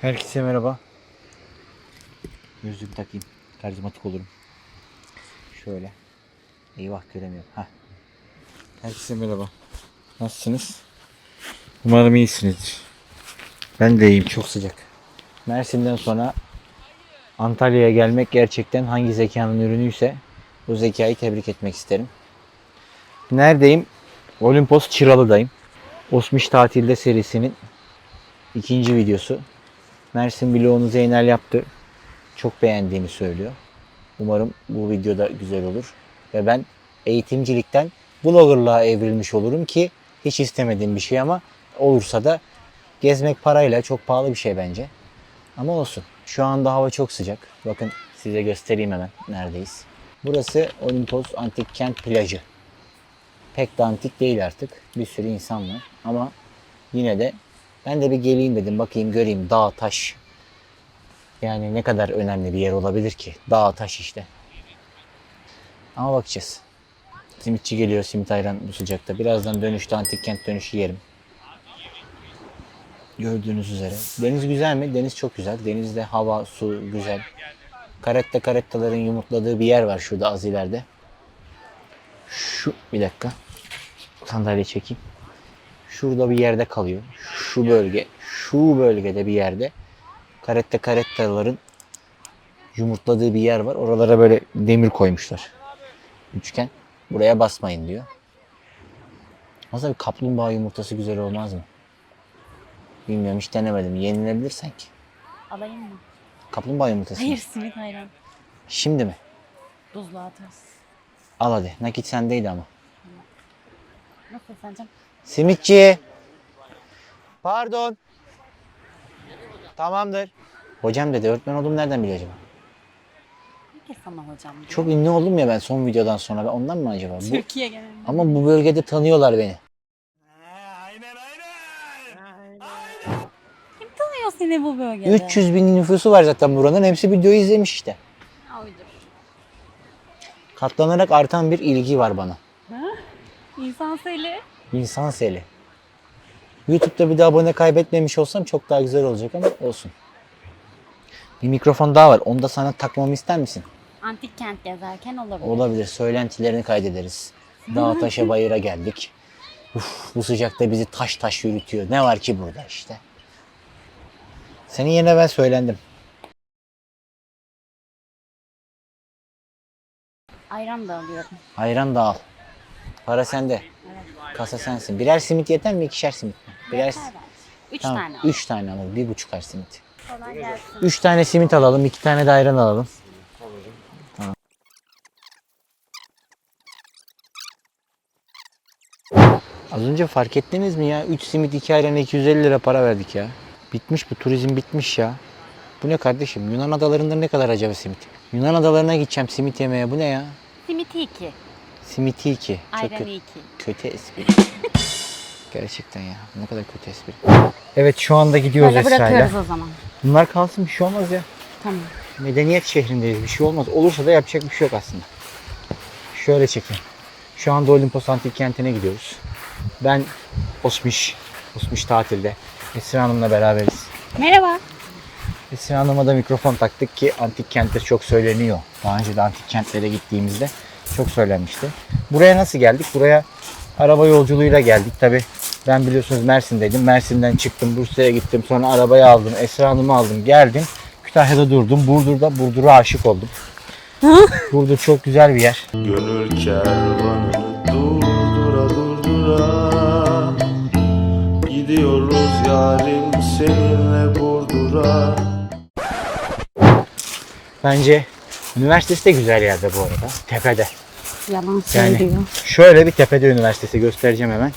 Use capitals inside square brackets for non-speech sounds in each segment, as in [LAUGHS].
Herkese merhaba. Gözlüğümü takayım. Karizmatik olurum. Şöyle. Eyvah göremiyorum. Heh. Herkese merhaba. Nasılsınız? Umarım iyisinizdir. Ben de iyiyim. Çok sıcak. Mersin'den sonra Antalya'ya gelmek gerçekten hangi zekanın ürünüyse bu zekayı tebrik etmek isterim. Neredeyim? Olimpos Çıralı'dayım. Osmiş Tatilde serisinin ikinci videosu. Mersin vlogunu Zeynel yaptı. Çok beğendiğini söylüyor. Umarım bu videoda güzel olur. Ve ben eğitimcilikten bloggerlığa evrilmiş olurum ki hiç istemediğim bir şey ama olursa da gezmek parayla çok pahalı bir şey bence. Ama olsun. Şu anda hava çok sıcak. Bakın size göstereyim hemen neredeyiz. Burası Olimpos Antik Kent Plajı. Pek de antik değil artık. Bir sürü insan var. Ama yine de ben de bir geleyim dedim. Bakayım göreyim dağ taş. Yani ne kadar önemli bir yer olabilir ki? Dağ taş işte. Ama bakacağız. Simitçi geliyor simit ayran bu sıcakta. Birazdan dönüşte antik kent dönüşü yerim. Gördüğünüz üzere. Deniz güzel mi? Deniz çok güzel. Denizde hava, su güzel. Karette karettaların yumurtladığı bir yer var şurada az ileride. Şu bir dakika. Sandalye çekeyim. Şurada bir yerde kalıyor. Şu bölge, şu bölgede bir yerde karette karettaların yumurtladığı bir yer var. Oralara böyle demir koymuşlar. Üçgen. Buraya basmayın diyor. Aslında bir kaplumbağa yumurtası güzel olmaz mı? Bilmiyorum hiç denemedim. Yenilebilir sanki. Alayım mı? Kaplumbağa yumurtası. mı? Hayır simit hayran. Şimdi mi? Buzluğa atarız. Al hadi. Nakit sendeydi ama. Nasıl sence? Simitçi. Pardon. Tamamdır. Hocam dedi. Öğretmen oldum nereden biliyor acaba? Sana hocam. diyor. Çok ünlü oldum ya ben son videodan sonra. Ben ondan mı acaba? Bu, Türkiye genelinde. ama bu bölgede tanıyorlar beni. Kim tanıyor seni bu bölgede? 300 bin nüfusu var zaten buranın. Hepsi videoyu izlemiş işte. Ha, Uydur. Katlanarak artan bir ilgi var bana. İnsan seli. İnsan seli. YouTube'da bir de abone kaybetmemiş olsam çok daha güzel olacak ama olsun. Bir mikrofon daha var. Onu da sana takmamı ister misin? Antik kent gezerken olabilir. Olabilir. Söylentilerini kaydederiz. Dağa taşa [LAUGHS] bayıra geldik. Uf, bu sıcakta bizi taş taş yürütüyor. Ne var ki burada işte. Senin yerine ben söylendim. Ayran da alıyorum. Ayran da al. Para sende. Kasa sensin. Birer simit yeter mi? İkişer simit mi? Birer Yeter bence. Üç Tamam. tane al. Üç tane alalım. Bir buçukar simit. Kolay gelsin. Üç tane simit alalım. iki tane de ayran alalım. Az önce fark ettiniz mi ya? 3 simit 2 ayran 250 lira para verdik ya. Bitmiş bu turizm bitmiş ya. Bu ne kardeşim? Yunan adalarında ne kadar acaba simit? Yunan adalarına gideceğim simit yemeye. Bu ne ya? Simiti iki. Simiti 2. Çok Ayranı kötü, iki. kötü espri. [LAUGHS] Gerçekten ya. Ne kadar kötü espri. Evet şu anda gidiyoruz Böyle Esra'yla. bırakıyoruz o zaman. Bunlar kalsın bir şey olmaz ya. Tamam. Medeniyet şehrindeyiz. Bir şey olmaz. Olursa da yapacak bir şey yok aslında. Şöyle çekeyim. Şu anda Olimpos Antik Kenti'ne gidiyoruz. Ben Osmiş, Osmiş tatilde. Esra Hanım'la beraberiz. Merhaba. Esra Hanım'a da mikrofon taktık ki antik kentler çok söyleniyor. Daha önce de antik kentlere gittiğimizde çok söylenmişti. Buraya nasıl geldik? Buraya araba yolculuğuyla geldik. Tabi ben biliyorsunuz Mersin'deydim. Mersin'den çıktım, Bursa'ya gittim. Sonra arabayı aldım, Esra Hanım'ı aldım, geldim. Kütahya'da durdum. Burdur'da Burdur'a aşık oldum. [LAUGHS] Burdur çok güzel bir yer. Gönül kervanı durdura durdura Gidiyoruz yarim seninle Burdur'a Bence üniversitesi de güzel yerde bu arada. Tepede. Yalan Yani söylüyor. şöyle bir tepede üniversitesi göstereceğim hemen.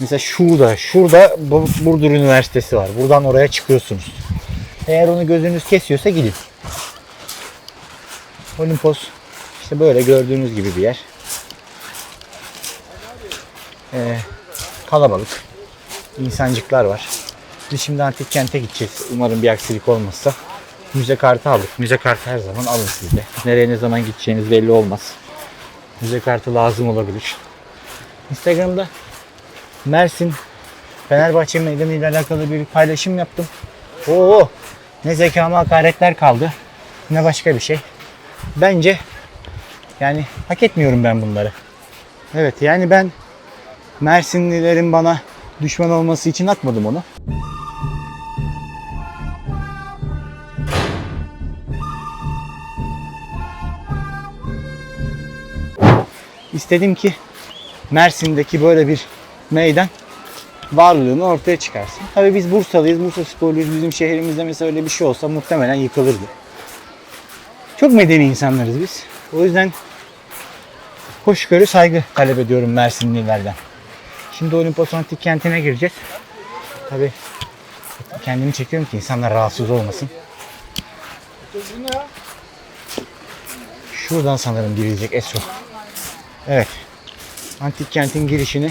Mesela şurada, şurada Bu- Burdur Üniversitesi var. Buradan oraya çıkıyorsunuz. Eğer onu gözünüz kesiyorsa gidin. Olimpos işte böyle gördüğünüz gibi bir yer. Ee, kalabalık. İnsancıklar var. Biz şimdi antik kente gideceğiz. Umarım bir aksilik olmazsa. Müze kartı aldık. Müze kartı her zaman alın sizde. Nereye ne zaman gideceğiniz belli olmaz. Müze kartı lazım olabilir. Instagram'da Mersin Fenerbahçe Meydanı ile alakalı bir paylaşım yaptım. Oo, ne zekama hakaretler kaldı. Ne başka bir şey. Bence yani hak etmiyorum ben bunları. Evet yani ben Mersinlilerin bana düşman olması için atmadım onu. İstedim ki Mersin'deki böyle bir meydan varlığını ortaya çıkarsın. Tabii biz Bursalıyız, Bursa sporluyuz. Bizim şehrimizde mesela öyle bir şey olsa muhtemelen yıkılırdı. Çok medeni insanlarız biz. O yüzden hoşgörü, saygı talep ediyorum Mersinlilerden. Şimdi Olimpos Antik Kenti'ne gireceğiz. Tabii kendimi çekiyorum ki insanlar rahatsız olmasın. Şuradan sanırım girilecek Esro. Evet. Antik kentin girişini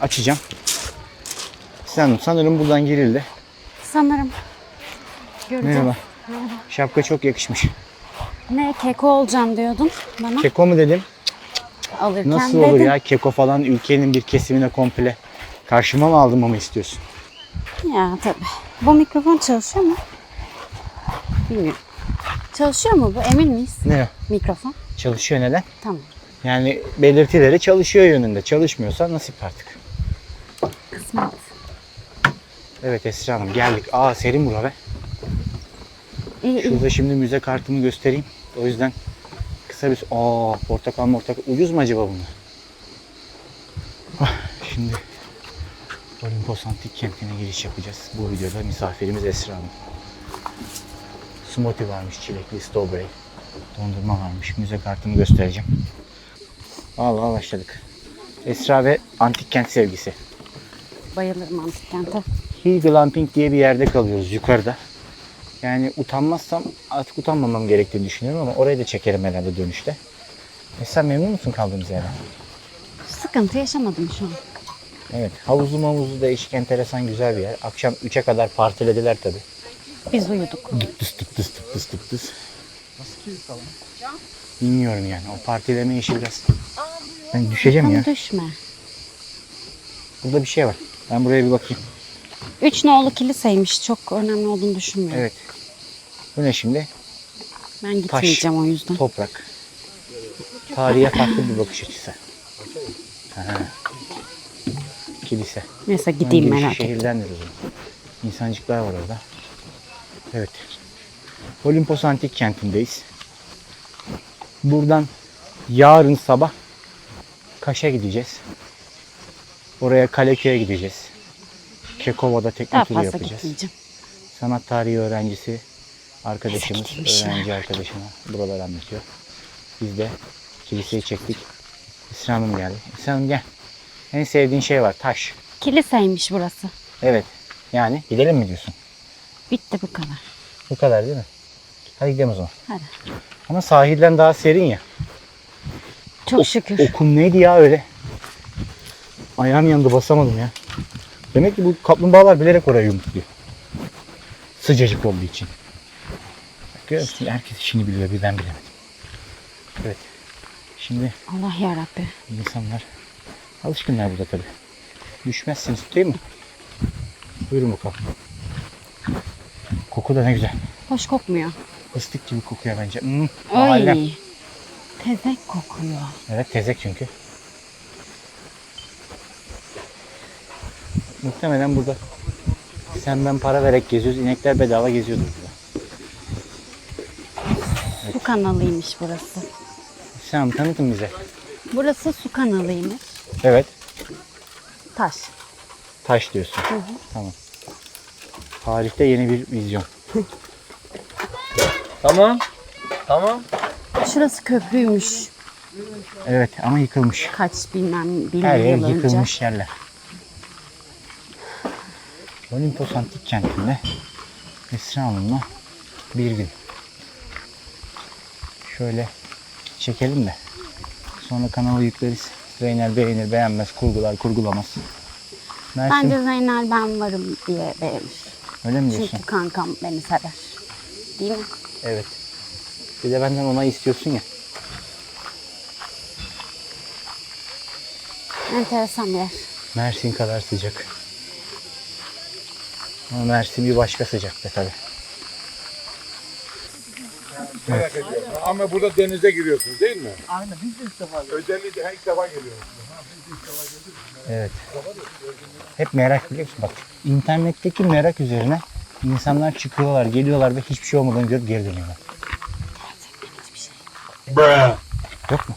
açacağım. Sen sanırım buradan girildi. Sanırım. Göreceğim. Merhaba. Şapka çok yakışmış. Ne keko olacağım diyordun bana Keko mu dedim? alırken Nasıl olur ya? Keko falan ülkenin bir kesimine komple. Karşıma mı aldırmamı istiyorsun? Ya tabii. Bu mikrofon çalışıyor mu? Bilmiyorum. Çalışıyor mu bu? Emin miyiz? Ne? Mikrofon. Çalışıyor neden? Tamam. Yani belirtileri çalışıyor yönünde. Çalışmıyorsa nasip artık. Kısmet. Evet Esra Hanım geldik. Aa serin bura be. İyi iyi. Şurada şimdi müze kartımı göstereyim. O yüzden kısa bir... Aa portakal portakal. Ucuz mu acaba bunlar? Ah, Şimdi Olimpos Antik Kenti'ne giriş yapacağız. Bu videoda misafirimiz Esra Hanım. Smoothie varmış, çilekli, strawberry. Dondurma varmış. Müze kartımı göstereceğim. Vallahi başladık. Esra ve antik kent sevgisi. Bayılırım antik kente. Hill Glamping diye bir yerde kalıyoruz yukarıda. Yani utanmazsam artık utanmamam gerektiğini düşünüyorum ama orayı da çekerim herhalde dönüşte. E sen memnun musun kaldığımız yerden? Sıkıntı yaşamadım şu an. Evet. Havuzlu mavuzlu değişik enteresan güzel bir yer. Akşam 3'e kadar partilediler tabi. Biz uyuduk. Tıp tıs tıp tıs tıp tıs tıp tıs. Bilmiyorum yani. O partileme işi biraz. Ben düşeceğim ya. Tam düşme. Burada bir şey var. Ben buraya bir bakayım. Üç nolu kiliseymiş. Çok önemli olduğunu düşünmüyorum. Evet. Bu ne şimdi? Ben gitmeyeceğim o yüzden. Toprak. Tarihe farklı bir bakış açısı. Ha. Kilise. Neyse gideyim Girişi merak ettim. Zaman. İnsancıklar var orada. Evet. Olimpos Antik Kenti'ndeyiz. Buradan yarın sabah Kaş'a gideceğiz. Oraya Kaleköy'e gideceğiz. Kekova'da Daha turu yapacağız. Sanat tarihi öğrencisi arkadaşımız, öğrenci arkadaşına buraları anlatıyor. Biz de kiliseyi çektik. İsra Hanım geldi. İsra Hanım gel. En sevdiğin şey var taş. Kiliseymiş burası. Evet. Yani gidelim mi diyorsun? Bitti bu kadar. Bu kadar değil mi? Hadi gidelim o zaman. Hadi. Ama sahilden daha serin ya. Çok şükür. Okum neydi ya öyle? Ayağım yandı basamadım ya. Demek ki bu kaplumbağalar bilerek oraya yumurtluyor. Sıcacık olduğu için. Görüyor musun? Herkes işini biliyor bir ben bilemedim. Evet. Şimdi Allah yarabbi. insanlar alışkınlar burada tabi. Düşmezsiniz değil mi? Buyurun bakalım. Koku da ne güzel. Hoş kokmuyor. Fıstık gibi kokuyor bence. Hmm. Ay. Tezek kokuyor. Evet tezek çünkü. Muhtemelen burada sen ben para vererek geziyoruz. inekler bedava geziyordur burada. Su kanalıymış burası. Sen tanıtın bize. Burası su kanalıymış. Evet. Taş. Taş diyorsun. Tamam. Tarihte yeni bir vizyon. [LAUGHS] Tamam. Tamam. Şurası köprüymüş. Evet ama yıkılmış. Kaç bilmem bin Her yer yıl önce. yıkılmış yerler. Olimpos Antik Kenti'nde Esra Hanım'la bir gün. Şöyle çekelim de sonra kanala yükleriz. Zeynel beğenir beğenmez kurgular kurgulamaz. Mersin Bence Zeynel ben varım diye beğenir. öyle mi diyorsun? Çünkü kankam beni sever. Değil mi? Evet. Bir de benden onay istiyorsun ya. Enteresan bir yer. Mersin kadar sıcak. Ama Mersin bir başka sıcakta tabii. Merak ediyorum. Ama burada denize giriyorsunuz değil mi? Aynen biz de ilk defa Özellikle ilk defa geliyoruz. Evet. Hep merak biliyor musun? Bak internetteki merak üzerine insanlar çıkıyorlar, geliyorlar ve hiçbir şey olmadığını görüp geri dönüyorlar. Yok mu?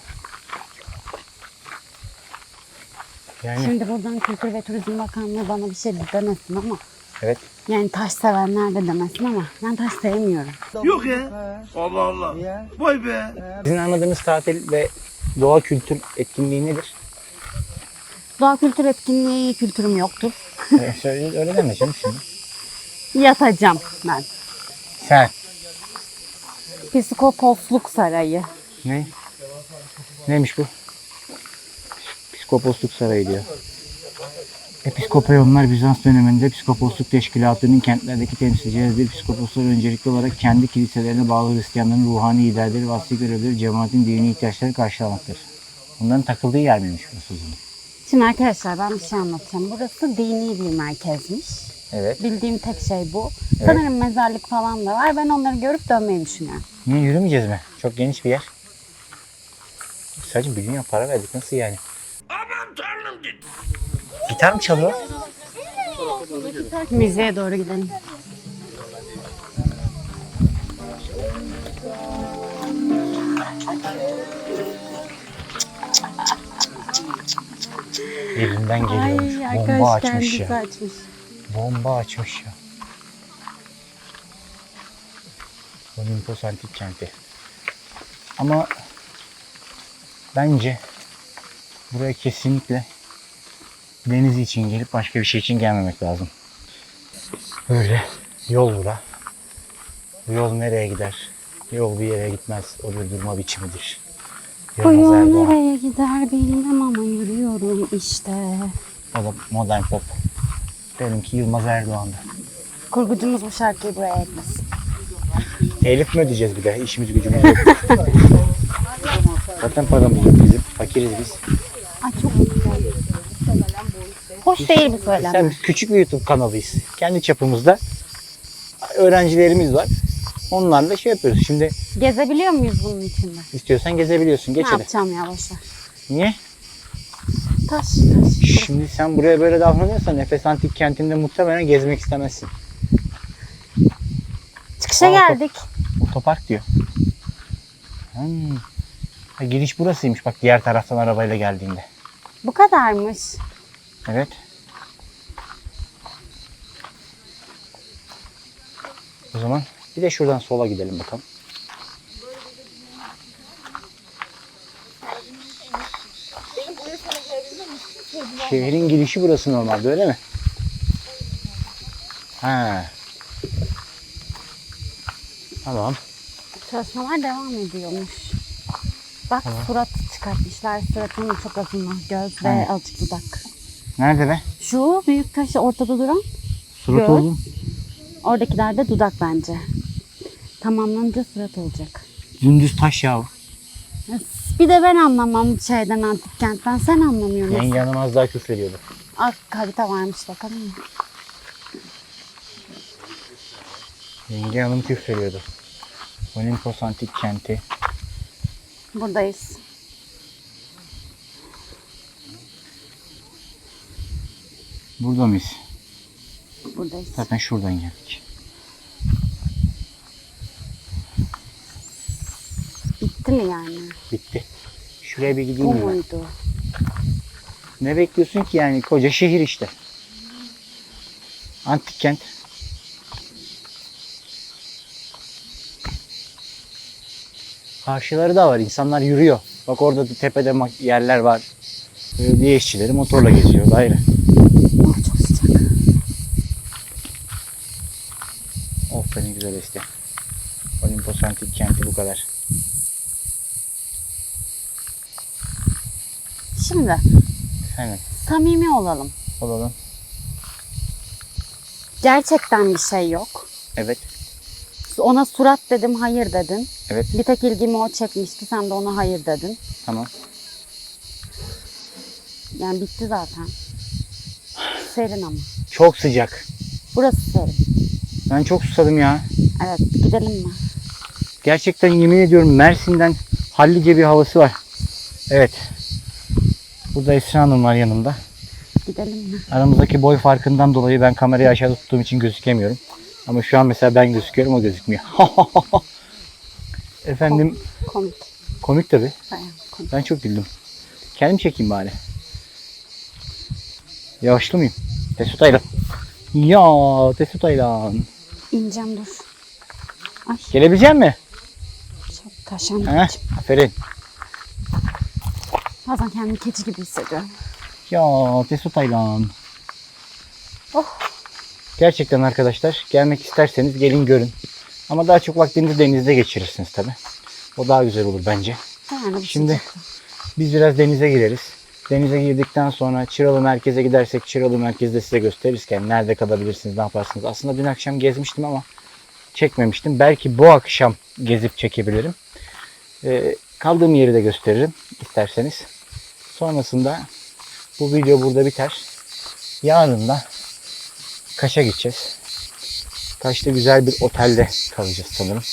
Yani Şimdi buradan Kültür ve Turizm Bakanlığı bana bir şey demesin ama evet. yani taş sevenler de demesin ama ben taş sevmiyorum. Sizin anladığınız tatil ve doğa kültür etkinliği nedir? Doğa kültür etkinliği kültürüm yoktur. Ee, söyle- öyle deme canım şimdi. Yatacağım ben. Sen. Psikoposluk Sarayı. Ne? Neymiş bu? Psikoposluk Sarayı diyor. Episkopayonlar Bizans döneminde Psikoposluk Teşkilatı'nın kentlerdeki temsilcileridir. Psikoposlar öncelikli olarak kendi kiliselerine bağlı Hristiyanların ruhani liderleri ve asli görevleri cemaatin dini ihtiyaçları karşılamaktır. Bunların takıldığı yer miymiş o zaman? Şimdi arkadaşlar ben bir şey anlatacağım. Burası dini bir merkezmiş. Evet. Bildiğim tek şey bu. Sanırım mezarlık falan da var. Ben onları görüp dönmeyi düşünüyorum. Niye yürümeyeceğiz mi? Çok geniş bir yer. Sadece bir dünya para verdik. Nasıl yani? Aman tanrım Gitar mı çalıyor? Müzeye doğru gidelim. Elinden Ay geliyormuş. Bomba arkadaş açmış kendisi ya. açmış. Bomba açmış ya. Olimpos antik kenti. Ama bence buraya kesinlikle deniz için gelip başka bir şey için gelmemek lazım. Böyle yol bura. Bu yol nereye gider? Yol bir yere gitmez. O bir durma biçimidir. Bu yol Erdoğan. nereye gider bilmem ama yürüyorum işte. O da modern pop. Benimki Yılmaz Erdoğan'da. Kurgucumuz bu şarkıyı buraya eklesin. Elif mi ödeyeceğiz bir de? İşimiz gücümüz yok. [LAUGHS] Zaten paramız yok bizim. Fakiriz biz. Ay çok güzel. Hoş değil bu söylem. Sen küçük bir YouTube kanalıyız. Kendi çapımızda öğrencilerimiz var. Onlarla şey yapıyoruz. Şimdi Gezebiliyor muyuz bunun içinde? istiyorsan gezebiliyorsun. Ne yapacağım ya boşver. Niye? Taş taş. Şimdi sen buraya böyle davranıyorsan Efes Antik Kenti'nde muhtemelen gezmek istemezsin. Çıkışa Aa, geldik. Otopark diyor. Hmm. Ha, giriş burasıymış bak diğer taraftan arabayla geldiğinde. Bu kadarmış. Evet. O zaman bir de şuradan sola gidelim bakalım. Şehrin girişi burası normalde öyle mi? Ha. Tamam. Çalışmalar devam ediyormuş. Bak surat çıkartmışlar. Suratının çok azınlığı. Göz ve Evet. azıcık dudak. Nerede be? Şu büyük taşı ortada duran Surat Göz. oldum. oradakiler de dudak bence. Tamamlanınca surat olacak. Dümdüz taş ya. Bir de ben anlamam şeyden antik kentten. Sen anlamıyor musun? Yenge hanım az daha küfrediyordu. Ah harita varmış bakalım mı? Yenge hanım küfrediyordu. Olimpos antik kenti. Buradayız. Burada mıyız? Buradayız. Zaten şuradan geldik. Bitti mi yani? Bitti. Şuraya bir Bu gideyim mi? ben? muydu? Ne bekliyorsun ki yani koca şehir işte. Antik kent. Karşıları da var. İnsanlar yürüyor. Bak orada da tepede yerler var. Belediye işçileri motorla geziyor. Ayrı. Oh çok sıcak. Of be ne güzel işte. Olimpos antik kenti bu kadar. Şimdi Hemen samimi olalım. olalım. Gerçekten bir şey yok. Evet. Ona surat dedim, hayır dedin. Evet. Bir tek ilgimi o çekmişti, sen de ona hayır dedin. Tamam. Yani bitti zaten. Serin ama. Çok sıcak. Burası serin. Ben çok susadım ya. Evet gidelim mi? Gerçekten yemin ediyorum Mersin'den hallice bir havası var. Evet. Burada Esra Hanım var yanımda. Gidelim mi? Aramızdaki boy farkından dolayı ben kamerayı aşağıda tuttuğum için gözükemiyorum. Ama şu an mesela ben gözüküyorum o gözükmüyor. [LAUGHS] Efendim Komik. komik tabi. Komik. Ben çok güldüm. Kendim çekeyim bari. Yavaşlı mıyım? Tesutayla. Ya Tesutayla. İneceğim dur. Ay Gelebilecek mi? çok taşan. Aferin. Bazen kendimi keçi gibi hissediyorum. Ya Tesutayla. Oh. Gerçekten arkadaşlar gelmek isterseniz gelin görün. Ama daha çok vaktinizi denizde geçirirsiniz tabi. O daha güzel olur bence. Yani Şimdi sıcakta. biz biraz denize gireriz. Denize girdikten sonra Çıralı merkeze gidersek Çıralı merkezde size gösterirken nerede kalabilirsiniz, ne yaparsınız. Aslında dün akşam gezmiştim ama çekmemiştim. Belki bu akşam gezip çekebilirim. Ee, kaldığım yeri de gösteririm isterseniz. Sonrasında bu video burada biter. Yarın da Kaş'a gideceğiz. Kaş'ta güzel bir otelde kalacağız sanırım.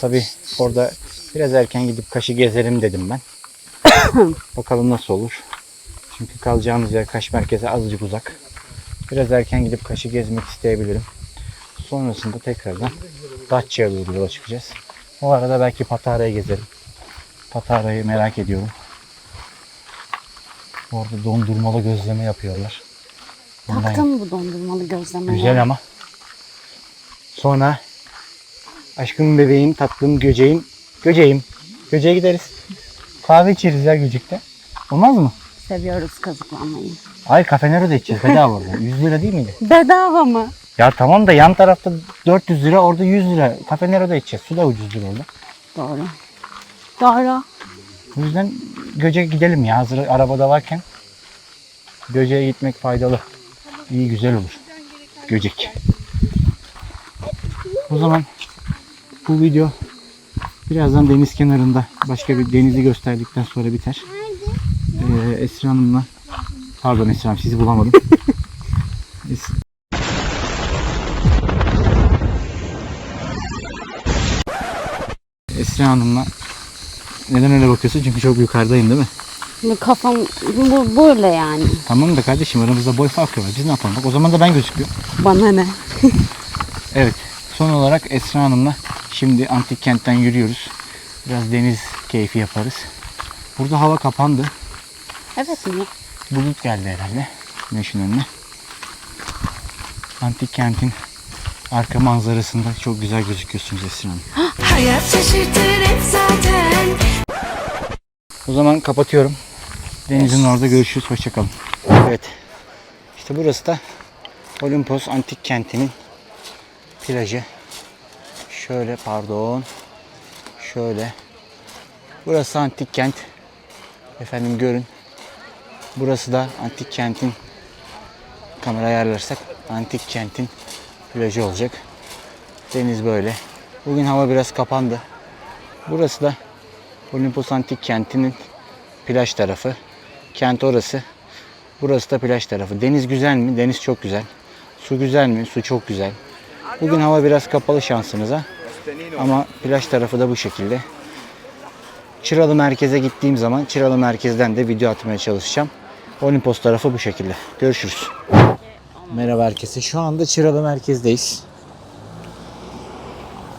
Tabi orada biraz erken gidip Kaş'ı gezerim dedim ben. [COUGHS] Bakalım nasıl olur. Çünkü kalacağımız yer Kaş merkeze azıcık uzak. Biraz erken gidip Kaş'ı gezmek isteyebilirim. Sonrasında tekrardan Datça'ya doğru yola çıkacağız. O arada belki Patara'yı gezerim. Patara'yı merak ediyorum. Orada dondurmalı gözleme yapıyorlar. Bundan Taktın bu dondurmalı gözlemeyi. Güzel ama. Sonra aşkım bebeğim, tatlım göceğim. Göceğim. Göceğe gideriz. Kahve içeriz ya Göcek'te. Olmaz mı? Seviyoruz kazıklanmayı. Ay kafenero da içeceğiz bedava orada. 100 [LAUGHS] lira değil miydi? Bedava mı? Ya tamam da yan tarafta 400 lira orada 100 lira. Kafenero da içeceğiz. Su da ucuzdur orada. Doğru. Doğru. O yüzden Göcek'e gidelim ya hazır arabada varken. Göcek'e gitmek faydalı. İyi güzel olur. Göcek. O zaman bu video birazdan deniz kenarında başka bir denizi gösterdikten sonra biter. Ee, Esra Hanım'la pardon Esra Hanım sizi bulamadım. [LAUGHS] Es- Esra Hanım'la neden öyle bakıyorsun? Çünkü çok yukarıdayım değil mi? Kafam bu böyle yani. Tamam da kardeşim aramızda boy farkı var. Biz ne yapalım? Bak o zaman da ben gözüküyorum. Bana ne? Evet. Son olarak Esra Hanım'la şimdi antik kentten yürüyoruz. Biraz deniz keyfi yaparız. Burada hava kapandı. Evet mi? Bulut geldi herhalde. Güneşin önüne. Antik kentin arka manzarasında çok güzel gözüküyorsunuz Esra Hanım. [GASPS] Hayat şaşırtır hep zaten O zaman kapatıyorum. Denizin orada görüşürüz. Hoşçakalın. Evet. İşte burası da Olimpos Antik Kenti'nin plajı. Şöyle pardon. Şöyle. Burası Antik Kent. Efendim görün. Burası da Antik Kent'in kamera ayarlarsak Antik Kent'in plajı olacak. Deniz böyle. Bugün hava biraz kapandı. Burası da Olimpos Antik Kenti'nin plaj tarafı. Kent orası. Burası da plaj tarafı. Deniz güzel mi? Deniz çok güzel. Su güzel mi? Su çok güzel. Bugün hava biraz kapalı şansımıza. Ama plaj tarafı da bu şekilde. Çıralı merkeze gittiğim zaman Çıralı merkezden de video atmaya çalışacağım. Olimpos tarafı bu şekilde. Görüşürüz. Merhaba herkese. Şu anda Çıralı merkezdeyiz.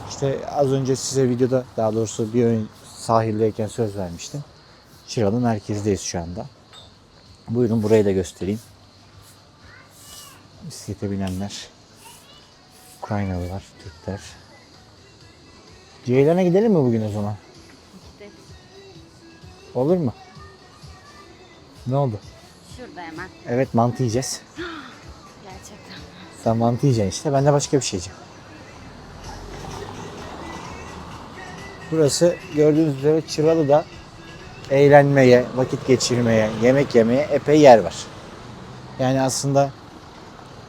İşte az önce size videoda daha doğrusu bir ön sahildeyken söz vermiştim. Çıralı merkezdeyiz şu anda. Buyurun burayı da göstereyim. Bisiklete binenler. Ukraynalılar, Türkler. Ceylan'a gidelim mi bugün o zaman? Olur mu? Ne oldu? Şurada hemen. Evet mantı yiyeceğiz. [GASPS] Gerçekten. Sen mantı yiyeceksin işte. Ben de başka bir şey yiyeceğim. Burası gördüğünüz üzere Çıralı'da eğlenmeye, vakit geçirmeye, yemek yemeye epey yer var. Yani aslında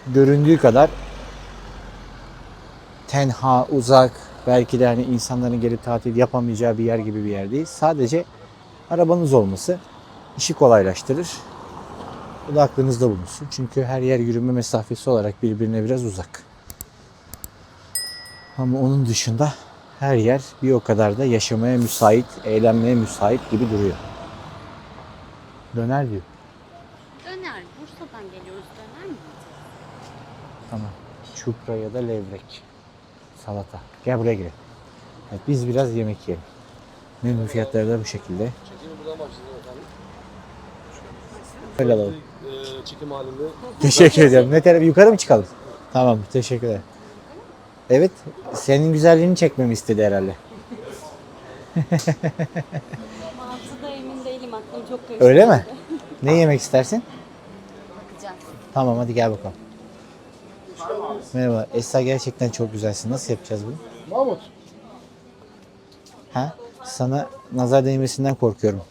göründüğü kadar tenha, uzak, belki de hani insanların gelip tatil yapamayacağı bir yer gibi bir yer değil. Sadece arabanız olması işi kolaylaştırır. O da aklınızda bulunsun. Çünkü her yer yürüme mesafesi olarak birbirine biraz uzak. Ama onun dışında her yer bir o kadar da yaşamaya müsait, eğlenmeye müsait gibi duruyor. Döner diyor. Döner. Bursa'dan geliyoruz. Döner mi? Tamam. Çupra ya da levrek. Salata. Gel buraya girelim. Evet, biz biraz yemek yiyelim. Menü fiyatları da bu şekilde. Öyle alalım. Ee, çekim halinde. Teşekkür ederim. Ne tarafı yukarı mı çıkalım? Tamam, teşekkür ederim. Evet, senin güzelliğini çekmemi istedi herhalde. Mantıda emin değilim. Aklım çok karıştı. Öyle mi? Ne yemek istersin? Bakacağım. Tamam, hadi gel bakalım. Merhaba, Esra gerçekten çok güzelsin. Nasıl yapacağız bunu? Mahmut. Ha? Sana nazar değmesinden korkuyorum.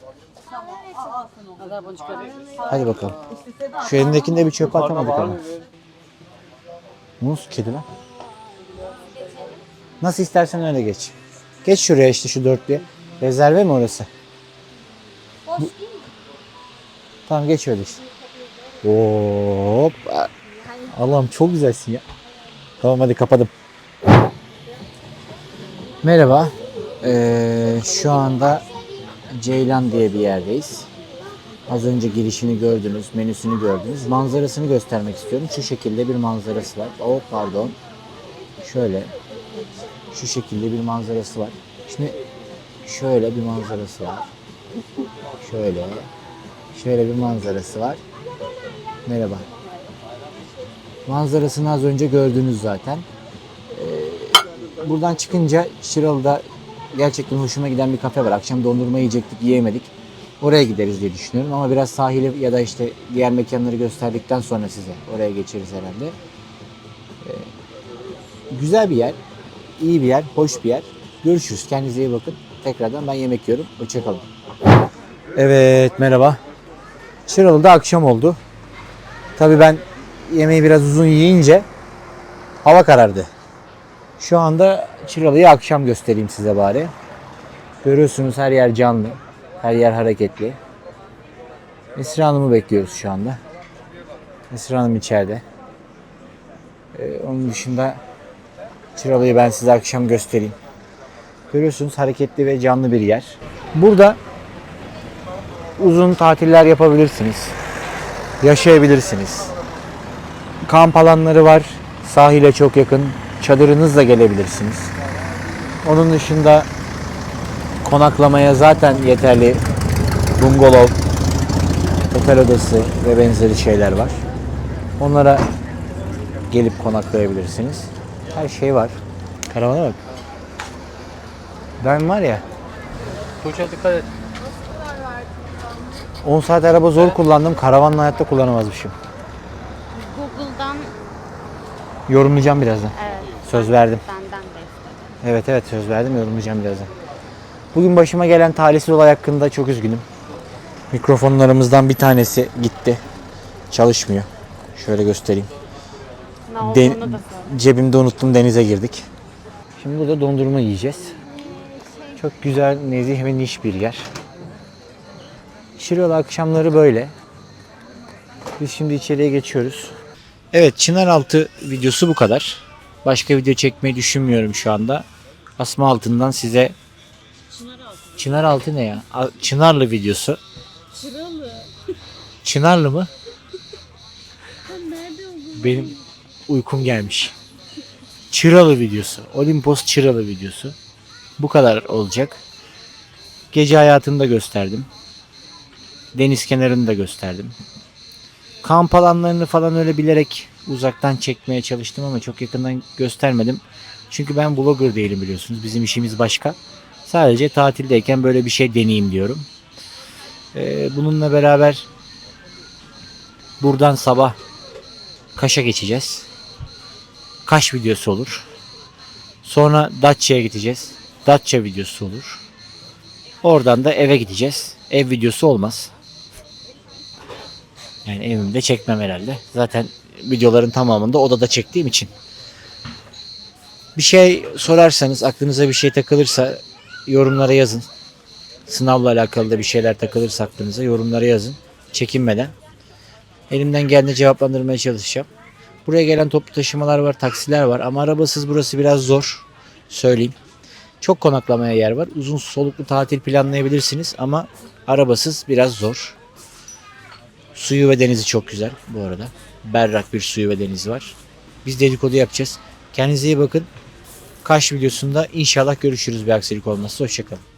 Hadi bakalım. Şu elindekini de bir çöpe atamadık ama. Muz kedi lan. Nasıl istersen öyle geç. Geç şuraya işte şu dörtlüye. Rezerve mi orası? Bu- Tamam geç öyle işte. Hop. Allah'ım çok güzelsin ya. Tamam hadi kapadım. Merhaba. Ee, şu anda Ceylan diye bir yerdeyiz. Az önce girişini gördünüz, menüsünü gördünüz. Manzarasını göstermek istiyorum. Şu şekilde bir manzarası var. Oh pardon. Şöyle. Şu şekilde bir manzarası var. Şimdi şöyle bir manzarası var. Şöyle. Şöyle bir manzarası var. Merhaba. Manzarasını az önce gördünüz zaten. Ee, buradan çıkınca Şiralı'da gerçekten hoşuma giden bir kafe var. Akşam dondurma yiyecektik, yiyemedik. Oraya gideriz diye düşünüyorum ama biraz sahili ya da işte diğer mekanları gösterdikten sonra size oraya geçeriz herhalde. Ee, güzel bir yer, iyi bir yer, hoş bir yer. Görüşürüz. Kendinize iyi bakın. Tekrardan ben yemek yiyorum. Hoşçakalın. Evet, merhaba. Çıralı'da akşam oldu. Tabii ben yemeği biraz uzun yiyince hava karardı. Şu anda Çıralı'yı akşam göstereyim size bari. Görüyorsunuz her yer canlı. Her yer hareketli. Esra Hanım'ı bekliyoruz şu anda. Esra Hanım içeride. Ee, onun dışında Çıralı'yı ben size akşam göstereyim. Görüyorsunuz hareketli ve canlı bir yer. Burada uzun tatiller yapabilirsiniz. Yaşayabilirsiniz. Kamp alanları var. Sahile çok yakın. Çadırınızla gelebilirsiniz. Onun dışında konaklamaya zaten yeterli bungalov, otel odası ve benzeri şeyler var. Onlara gelip konaklayabilirsiniz. Her şey var. Karavana bak. Ben var ya Tuğçe dikkat et. 10 saat araba zor kullandım. Karavanla hayatta kullanamazmışım. Yorumlayacağım birazdan. evet. Söz verdim. Benden de istedim. Evet evet söz verdim yorumlayacağım birazdan. Bugün başıma gelen talihsiz olay hakkında çok üzgünüm. Mikrofonlarımızdan bir tanesi gitti. Çalışmıyor. Şöyle göstereyim. Ne olduğunu Den- da söyle. cebimde unuttum denize girdik. Şimdi burada dondurma yiyeceğiz. Çok güzel, nezih ve niş bir yer. Şirola akşamları böyle. Biz şimdi içeriye geçiyoruz. Evet Çınaraltı videosu bu kadar. Başka video çekmeyi düşünmüyorum şu anda. Asma altından size Çınaraltı ne ya? Çınarlı videosu. Çıralı. Çınarlı mı? Nerede Benim uykum gelmiş. Çıralı videosu. Olimpos Çıralı videosu. Bu kadar olacak. Gece hayatını da gösterdim. Deniz kenarını da gösterdim. Kamp alanlarını falan öyle bilerek uzaktan çekmeye çalıştım ama çok yakından göstermedim. Çünkü ben blogger değilim biliyorsunuz. Bizim işimiz başka. Sadece tatildeyken böyle bir şey deneyeyim diyorum. Ee, bununla beraber buradan sabah Kaş'a geçeceğiz. Kaş videosu olur. Sonra Datça'ya gideceğiz. Datça videosu olur. Oradan da eve gideceğiz. Ev videosu olmaz. Yani evimde çekmem herhalde. Zaten videoların tamamında odada çektiğim için. Bir şey sorarsanız, aklınıza bir şey takılırsa yorumlara yazın. Sınavla alakalı da bir şeyler takılırsa aklınıza yorumlara yazın. Çekinmeden. Elimden geldiğince cevaplandırmaya çalışacağım. Buraya gelen toplu taşımalar var, taksiler var ama arabasız burası biraz zor. Söyleyeyim. Çok konaklamaya yer var. Uzun soluklu tatil planlayabilirsiniz ama arabasız biraz zor. Suyu ve denizi çok güzel bu arada. Berrak bir suyu ve denizi var. Biz dedikodu yapacağız. Kendinize iyi bakın. Kaş videosunda inşallah görüşürüz bir aksilik olmazsa. Hoşçakalın.